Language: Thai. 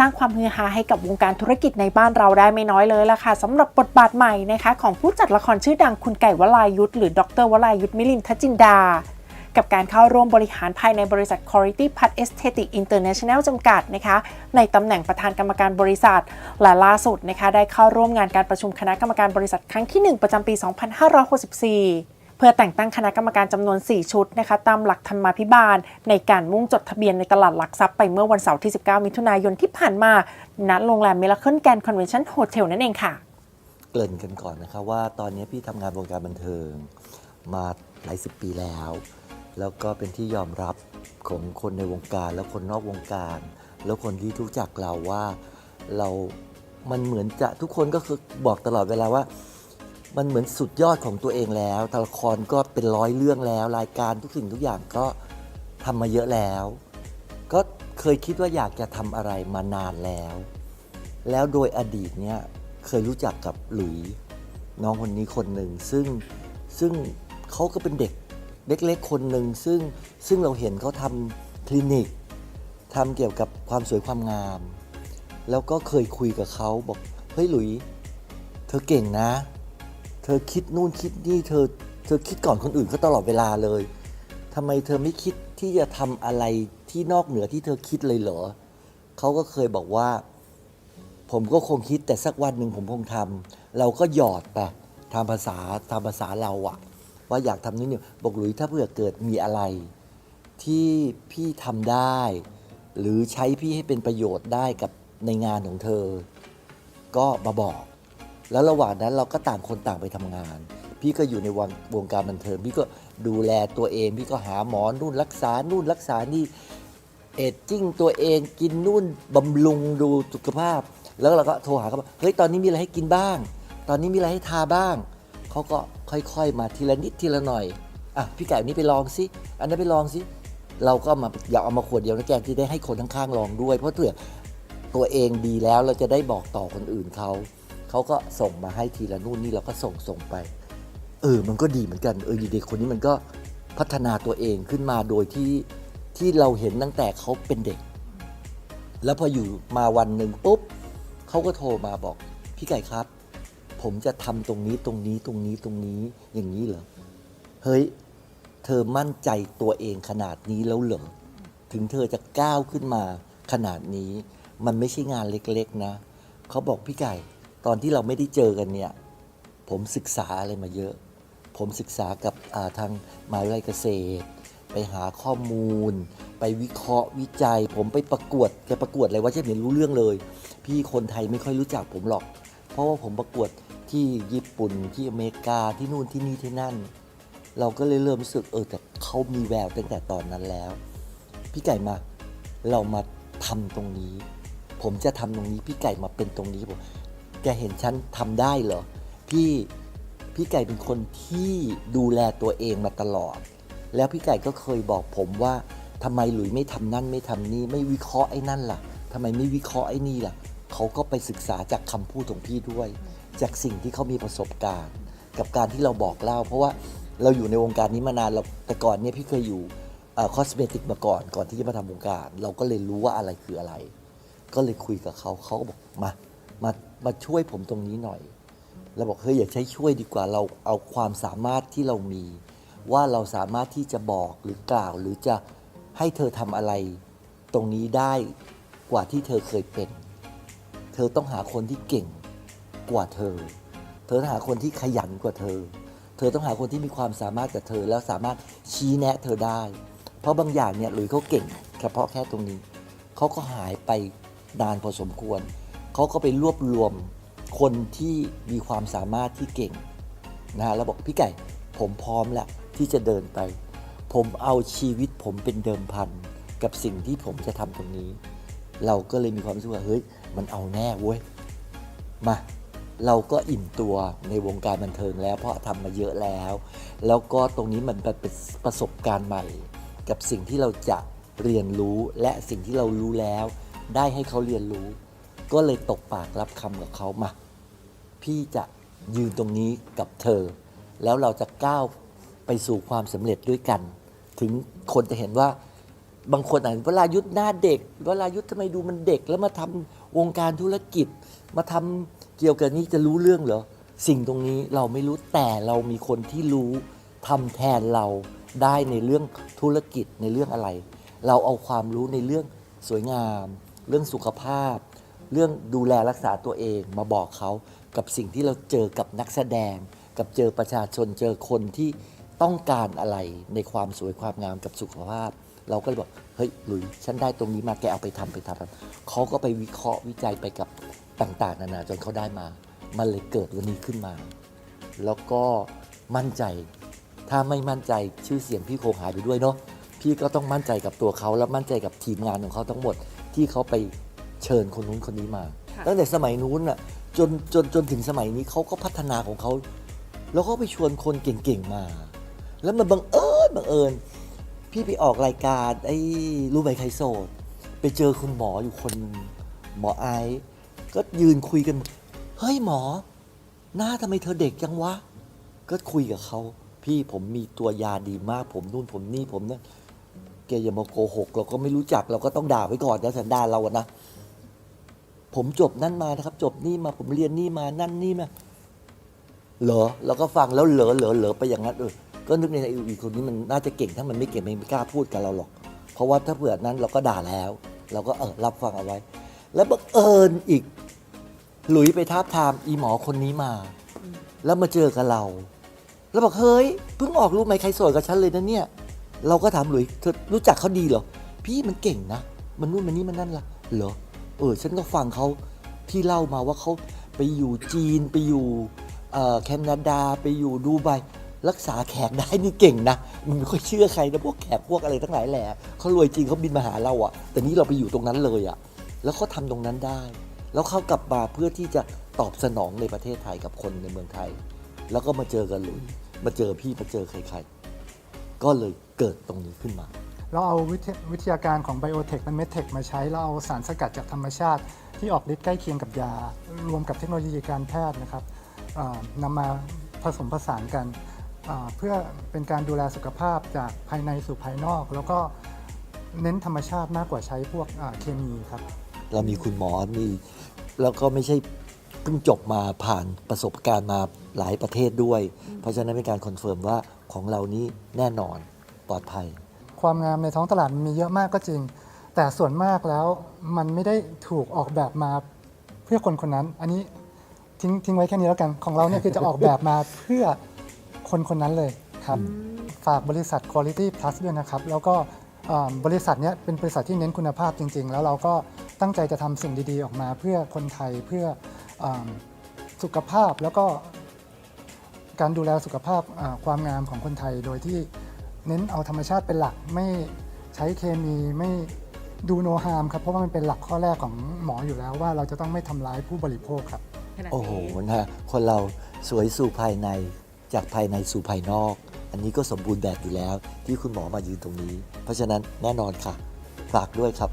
สร้างความฮือฮาให้กับวงการธุรกิจในบ้านเราได้ไม่น้อยเลยล่ะค่ะสำหรับบทบาทใหม่นะคะของผู้จัดละครชื่อดังคุณไก่วลายุทธหรือดรวลายุทธมิลินทจินดา กับการเข้าร่วมบริหารภายในบริษัท Quality Pad Aesthetic International จำกัดนะคะในตำแหน่งประธานกรรมการบริษัท และล่าสุดนะคะได้เข้าร่วมงานการประชุมคณะกรรมการบริษัทครั้งที่ 1 ประจำปี 2564 เพื่อแต่งตั้งคณะกรรมการจำนวน 4 ชุดนะคะตามหลักธรรมาภิบาล ในการมุ่งจดทะเบียนในตลาดหลักทรัพย์ไปเมื่อวันเสาร์ที่ 19 มิถุนายนที่ผ่านมาณโรงแรมเมลเคิลแกนคอนเวนชั่นโฮเทลนั่นเองค่ะ เกริ่นกันก่อนนะครับว่าตอนนี้พี่ทำงานวงการบันเทิงมาหลายสิบปีแล้ว แล้วก็เป็นที่ยอมรับของคนในวงการและคนนอกวงการ แล้วคนที่รู้จักเราว่าเรา มันเหมือนจะทุกคนก็คือบอกตลอดเวลาว่า มันเหมือนสุดยอดของตัวเองแล้วละครก็เป็นร้อยเรื่องแล้ว รายการทุกสิ่งทุกอย่างก็ทำมาเยอะแล้ว ก็เคยคิดว่าอยากจะทำอะไรมานานแล้ว แล้วโดยอดีตเนี่ยเคยรู้จักกับหลุยน้องคนนี้คนหนึ่งซึ่งซึ่งเขาก็เป็นเด็กเล็กๆคนหนึ่งซึ่งซึ่งเราเห็นเขาทำคลินิกทำเกี่ยวกับความสวยความงาม แล้วก็เคยคุยกับเขาบอกเฮ้ยหลุย เธอเก่งนะ เธอคิดนู่นคิดนี่เธอเธอคิดก่อนคนอื่นเขาตลอดเวลาเลยทำไมเธอไม่คิดที่จะทำอะไรที่นอกเหนือที่เธอคิดเลยเหรอเขาก็เคยบอกว่า ผมก็คงคิดแต่สักวันหนึ่งผมคงทำเราก็หยอดไปทางภาษาทางภาษาเราอะว่าอยากทำนี่เนี่ยบอกหลุยถ้าเผื่อเกิดมีอะไรที่พี่ทำได้ หรือใช้พี่ให้เป็นประโยชน์ได้กับในงานของเธอ ก็มาบอก แล้วระหว่างนั้นเราก็ต่างคนต่างไปทำงาน พี่ก็อยู่ในวงวงการบันเทิงพี่ก็ดูแลตัวเอง พี่ก็หาหมอนู่นรักษานู่นรักษานี่เอจจิ้งตัวเองกินนู่นบำรุงดูสุขภาพ แล้วเราก็โทรหาเขาว่าเฮ้ยตอนนี้มีอะไรให้กินบ้าง ตอนนี้มีอะไรให้ทาบ้างเขาก็ค่อยๆ มาทีละนิดทีละหน่อยอะพี่ไก่อันนี้ไปลองสิอันนั้นไปลองสิเราก็มาอย่าเอามาขวดเดียวนะแกที่ได้ให้คนข้างๆลองด้วย เพราะเผื่อตัวเองดีแล้วเราจะได้บอกต่อคนอื่นเขา เขาก็ส่งมาให้ทีละนู่นนี่เราก็ส่งส่งไป เออ มันก็ดีเหมือนกัน เออเด็กคนนี้มันก็พัฒนาตัวเองขึ้นมาโดยที่ที่เราเห็นตั้งแต่เขาเป็นเด็ก แล้วพออยู่มาวันหนึ่งปุ๊บเขาก็โทรมาบอกพี่ไก่ครับ ผมจะทำตรงนี้ตรงนี้ตรงนี้ตรงนี้อย่างนี้เหรอเฮ้ยเธอมั่นใจตัวเองขนาดนี้แล้วเหรอถึงเธอจะก้าวขึ้นมาขนาดนี้ มันไม่ใช่งานเล็กๆนะ เขาบอกพี่ไก่ ตอนที่เราไม่ได้เจอกันเนี่ยผมศึกษาอะไรมาเยอะ ผมศึกษากับาทางมหาวิทยาลัยเกษตร ไปหาข้อมูล ไปวิเคราะห์วิจัย ผมไปประกวดแกประกวดอะไรว่าจะไม่รู้เรื่องเลย พี่คนไทยไม่ค่อยรู้จักผมหรอก เพราะว่าผมประกวดที่ญี่ปุ่นที่อเมริกาที่นู่นที่นี่ที่นั่น เราก็เลยเริ่มรู้สึกเออแต่เขามีแววตั้งแต่ตอนนั้นแล้ว พี่ไก่มาเรามาทำตรงนี้ ผมจะทำตรงนี้พี่ไก่มาเป็นตรงนี้ผม แกเห็นฉันทำได้เหรอ พี่ พี่ไก่เป็นคนที่ดูแลตัวเองมาตลอด แล้วพี่ไก่ก็เคยบอกผมว่าทำไมหลุยไม่ทำนั่นไม่ทำนี่ไม่วิเคราะห์ไอ้นั่นล่ะทำไมไม่วิเคราะห์ไอ้นี่ล่ะ เขาก็ไปศึกษาจากคำพูดของพี่ด้วย จากสิ่งที่เขามีประสบการณ์ กับการที่เราบอกเล่า เพราะว่าเราอยู่ในวงการนี้มานานเราแต่ก่อนเนี่ยพี่เคยอยู่คอสเมติกมาก่อนก่อนที่จะมาทำวงการ เราก็เลยรู้ว่าอะไรคืออะไร ก็เลยคุยกับเขาเขาก็บอกมา มามาช่วยผมตรงนี้หน่อยเราบอกเฮ้ยอย่าใช้ช่วยดีกว่าเราเอาความสามารถที่เรามี ว่าเราสามารถที่จะบอกหรือกล่าว หรือจะให้เธอทำอะไร ตรงนี้ได้กว่าที่เธอเคยเป็น เธอต้องหาคนที่เก่งกว่าเธอ เธอต้องหาคนที่ขยันกว่าเธอ เธอต้องหาคนที่มีความสามารถกับเธอ แล้วสามารถชี้แนะเธอได้ เพราะบางอย่างเนี่ยหลุยเขาเก่งเฉพาะแค่ตรงนี้เขาก็หายไปนานพอสมควร เขาก็ไปรวบรวมคนที่มีความสามารถที่เก่งนะฮะแล้วบอกพี่ไก่ผมพร้อมแล้วที่จะเดินไป ผมเอาชีวิตผมเป็นเดิมพันกับสิ่งที่ผมจะทำตรงนี้ เราก็เลยมีความรู้สึกว่าเฮ้ยมันเอาแน่เว้ยมาเราก็อิ่มตัวในวงการบันเทิงแล้วเพราะทำมาเยอะแล้ว แล้วก็ตรงนี้มันเป็นประสบการณ์ใหม่ กับสิ่งที่เราจะเรียนรู้และสิ่งที่เรารู้แล้ว ได้ให้เขาเรียนรู้ ก็เลยตกปากรับคำกับเขามา พี่จะยืนตรงนี้กับเธอ แล้วเราจะก้าวไปสู่ความสำเร็จด้วยกัน ถึงคนจะเห็นว่าบางคนอ่านวรายุทธหน้าเด็ก เวรายุทธทำไมดูมันเด็ก แล้วมาทำวงการธุรกิจ มาทำเกี่ยวกับนี้จะรู้เรื่องเหรอสิ่งตรงนี้เราไม่รู้แต่เรามีคนที่รู้ทำแทนเราได้ในเรื่องธุรกิจในเรื่องอะไร เราเอาความรู้ในเรื่องสวยงาม เรื่องสุขภาพ เรื่องดูแลรักษาตัวเองมาบอกเขากับสิ่งที่เราเจอกับนักแสดง กับเจอประชาชนเจอคนที่ต้องการอะไรในความสวยความงามกับสุขภาพ เราก็เลยบอกเฮ้ยหลุยฉันได้ตรงนี้มาแกเอาไปทำไปทำเขาก็ไปวิเคราะห์วิจัยไปกับต่าง ๆ นานาจนเขาได้มา มันเลยเกิดวันนี้ขึ้นมา แล้วก็มั่นใจ ถ้าไม่มั่นใจชื่อเสียงพี่คงหายไปด้วยเนาะพี่ก็ต้องมั่นใจกับตัวเขาแล้วมั่นใจกับทีมงานของเขาทั้งหมดที่เขาไป เชิญคนนู้นคนนี้มาค่ะตั้งแต่สมัยนู้นน่ะจนจนจนถึงสมัยนี้เขาก็พัฒนาของเขา แล้วก็ไปชวนคนเก่งๆมา แล้วมันบังเอิญบังเอิญ พี่ไปออกรายการไอ้รู้ไหมใครโสด ไปเจอคุณหมออยู่คนหนึ่งหมอไอซ์ก็ยืนคุยกัน เฮ้ยหมอ หน้าทำไมเธอเด็กจังวะ ก็คุยกับเขาพี่ผมมีตัวยาดีมากผมนู่นผมนี่ผมนั่นแกอย่ามาโกหก เราก็ไม่รู้จักเราก็ต้องด่าไว้ก่อนนะสันดานเราอะนะ ผมจบนั่นมานะครับ จบนี่มาผมเรียนนี่มานั่นนี่มาเหรอเราก็ฟังแล้วเหรอเหรอเหรอไปอย่างนั้นเออก็นึกในใจอีกคนนี้มันน่าจะเก่งถ้ามันไม่เก่งมันไม่กล้าพูดกับเราหรอก เพราะว่าถ้าเผื่อนั้นเราก็ด่าแล้ว เราก็เออรับฟังเอาไว้ แล้วบังเอิญอีก หลุยไปท้าบทามอีหมอคนนี้มา แล้วมาเจอกับเรา แล้วบอกเฮ้ยเพิ่งออกรู้ไหมใครสวยกับฉันเลยนะเนี่ย เราก็ถามหลุยเธอรู้จักเขาดีเหรอพี่มันเก่งนะมันนู่นมันนี่มันนั่นละเหรอ เออฉันก็ฟังเขาที่เล่ามาว่าเขาไปอยู่จีนไปอยู่แคนาดาไปอยู่ดูไบรักษาแขกได้นี่เก่งนะมันไม่ค่อยเชื่อใครนะพวกแขกพวกอะไรทั้งหลายแหละเขารวยจริงเขาบินมาหาเราอะแต่นี่เราไปอยู่ตรงนั้นเลยอะแล้วเขาทำตรงนั้นได้ แล้วเขากลับมาเพื่อที่จะตอบสนองในประเทศไทยกับคนในเมืองไทย แล้วก็มาเจอกันหลุยมาเจอพี่มาเจอใครๆก็เลยเกิดตรงนี้ขึ้นมา เราเอาวิทยาการของไบโอเทคและเมดเทคมาใช้ เราเอาสารสกัดจากธรรมชาติที่ออกฤทธิ์ใกล้เคียงกับยา รวมกับเทคโนโลยีการแพทย์นะครับนำมาผสมผสานกัน เพื่อเป็นการดูแลสุขภาพจากภายในสู่ภายนอก แล้วก็เน้นธรรมชาติมากกว่าใช้พวกเคมีครับ เรามีคุณหมอมีแล้วก็ไม่ใช่เพิ่งจบมาผ่านประสบการณ์มาหลายประเทศด้วย เพราะฉะนั้นเป็นการคอนเฟิร์มว่าของเรานี้แน่นอนปลอดภัย ความงามในท้องตลาดมันมีเยอะมากก็จริง แต่ส่วนมากแล้วมันไม่ได้ถูกออกแบบมาเพื่อคนคนนั้น อันนี้ทิ้งทิ้งไว้แค่นี้แล้วกันของเราเนี่ยคือจะออกแบบมาเพื่อคนคนนั้นเลยครับ ฝากบริษัท Quality Plus ด้วยนะครับ แล้วก็อ่าบริษัทเนี้ยเป็นบริษัทที่เน้นคุณภาพจริง ๆ แล้วเราก็ตั้งใจจะทำสิ่งดีๆ ออกมาเพื่อคนไทยเพื่ออาสุขภาพแล้วก็การดูแลสุขภาพอ่าความงามของคนไทยโดยที่ เน้นเอาธรรมชาติเป็นหลักไม่ใช้เคมีไม่ดูโนฮามครับเพราะว่ามันเป็นหลักข้อแรกของหมออยู่แล้วว่าเราจะต้องไม่ทำร้ายผู้บริโภคครับโอ้โหนะฮะคนเราสวยสู่ภายในจากภายในสู่ภายนอก อันนี้ก็สมบูรณ์แบบอยู่แล้วที่คุณหมอมายืนตรงนี้ เพราะฉะนั้นแน่นอนค่ะ ฝากด้วยครับ